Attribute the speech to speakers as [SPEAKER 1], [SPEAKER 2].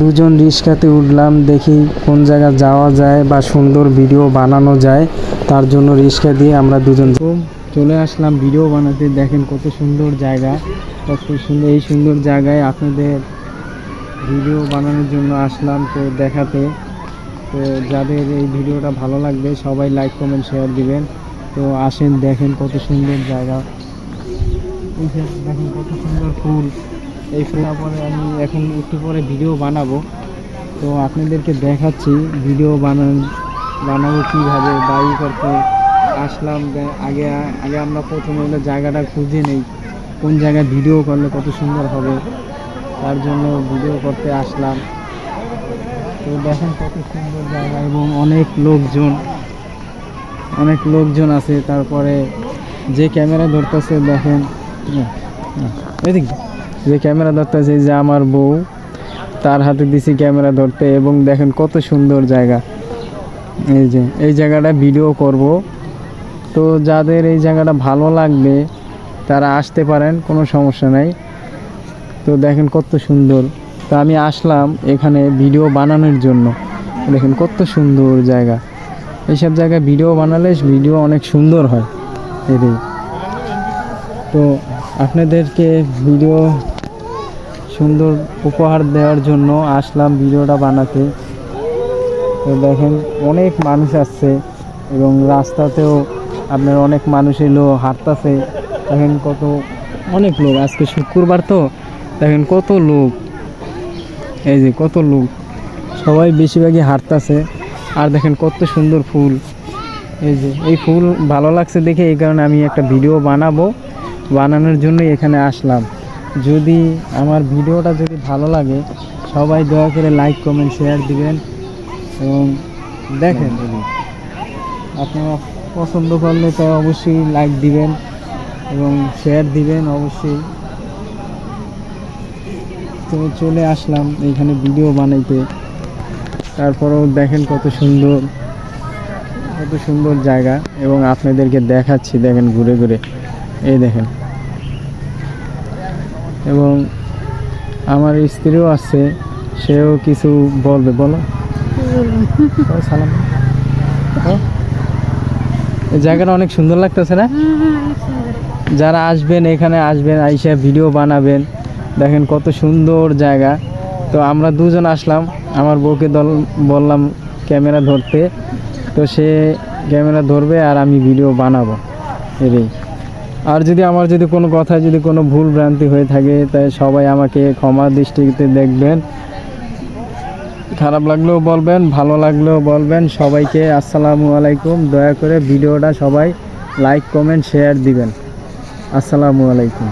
[SPEAKER 1] দুজন রিক্সাতে উঠলাম, দেখি কোন জায়গা যাওয়া যায় বা সুন্দর ভিডিও বানানো যায়, তার জন্য রিক্সা দিয়ে আমরা দুজন চলে আসলাম ভিডিও বানাতে। দেখেন কত সুন্দর জায়গা, কত সুন্দর, এই সুন্দর জায়গায় আপনাদের ভিডিও বানানোর জন্য আসলাম তো দেখাতে। তো যাদের এই ভিডিওটা ভালো লাগবে, সবাই লাইক কমেন্ট শেয়ার দিবেন। তো আসেন, দেখেন কত সুন্দর জায়গা। দেখেন কত সুন্দর ফুল। এই ফুলটা পরে আমি এখন একটু পরে ভিডিও বানাবো। তো আপনাদেরকে দেখাচ্ছি ভিডিও বানান, বানাবো কীভাবে বা ই করতে আসলাম আগে আগে আমরা প্রথমে হলো জায়গাটা খুঁজে নেই, কোন জায়গায় ভিডিও করলে কত সুন্দর হবে, তার জন্য ভিডিও করতে আসলাম। তো দেখেন কত সুন্দর জায়গা এবং অনেক লোকজন অনেক লোকজন আছে, তারপরে যে ক্যামেরা ধরতেছে দেখেন। এদিক। যে ক্যামেরা ধরতেছে যে আমার বউ, তার হাতে দিছি ক্যামেরা ধরতে এবং দেখেন কত সুন্দর জায়গা। এই যে, এই জায়গাটা ভিডিও করব। তো যাদের এই জায়গাটা ভালো লাগবে, তারা আসতে পারেন, কোনো সমস্যা নাই। তো দেখেন কত সুন্দর। তো আমি আসলাম এখানে ভিডিও বানানোর জন্য। দেখেন কত সুন্দর জায়গা। এইসব জায়গায় ভিডিও বানালে ভিডিও অনেক সুন্দর হয়। এটাই তো আপনাদেরকে ভিডিও সুন্দর উপহার দেওয়ার জন্য আসলাম ভিডিওটা বানাতে। তো দেখেন, অনেক মানুষ আসছে এবং রাস্তাতেও আপনার অনেক মানুষ এলো, হাঁটতাছে। দেখেন কত অনেক লোক, আজকে শুক্রবার তো। দেখেন কত লোক, এই যে কত লোক। সবাই বেশিরভাগই হাঁটতাছে। আর দেখেন কত সুন্দর ফুল। এই যে, এই ফুল ভালো লাগছে দেখে, এই কারণে আমি একটা ভিডিও বানাবো। বানানোর জন্যই এখানে আসলাম। যদি আমার ভিডিওটা যদি ভালো লাগে, সবাই দয়া করে লাইক কমেন্ট শেয়ার দিবেন এবং দেখেন, আপনারা পছন্দ করলে তো অবশ্যই লাইক দিবেন এবং শেয়ার দিবেন অবশ্যই। তো চলে আসলাম এখানে ভিডিও বানাইতে। তারপরেও দেখেন কত সুন্দর কত সুন্দর জায়গা এবং আপনাদেরকে দেখাচ্ছি, দেখেন ঘুরে ঘুরে। এই দেখেন। এবং আমার স্ত্রীও আছে সেও কিছু বলবে বলো। সালাম। এই জায়গাটা অনেক সুন্দর লাগতেছে না? যারা আসবেন এখানে আসবেন আইসা ভিডিও বানাবেন। দেখেন কত সুন্দর জায়গা। তো আমরা দুজন আসলাম। আমার বউকে দল বললাম ক্যামেরা ধরতে। তো সে ক্যামেরা ধরবে আর আমি ভিডিও বানাবো। এটাই আর যদি আমার যদি কোনো কথায় যদি কোনো ভুল ভ্রান্তি হয়ে থাকে, তাই সবাই আমাকে ক্ষমা দৃষ্টিতে দেখবেন। খারাপ লাগলেও বলবেন, ভালো লাগলেও বলবেন। সবাইকে আসসালামু আলাইকুম। দয়া করে ভিডিওটা সবাই লাইক, কমেন্ট, শেয়ার দিবেন। আসসালামু আলাইকুম।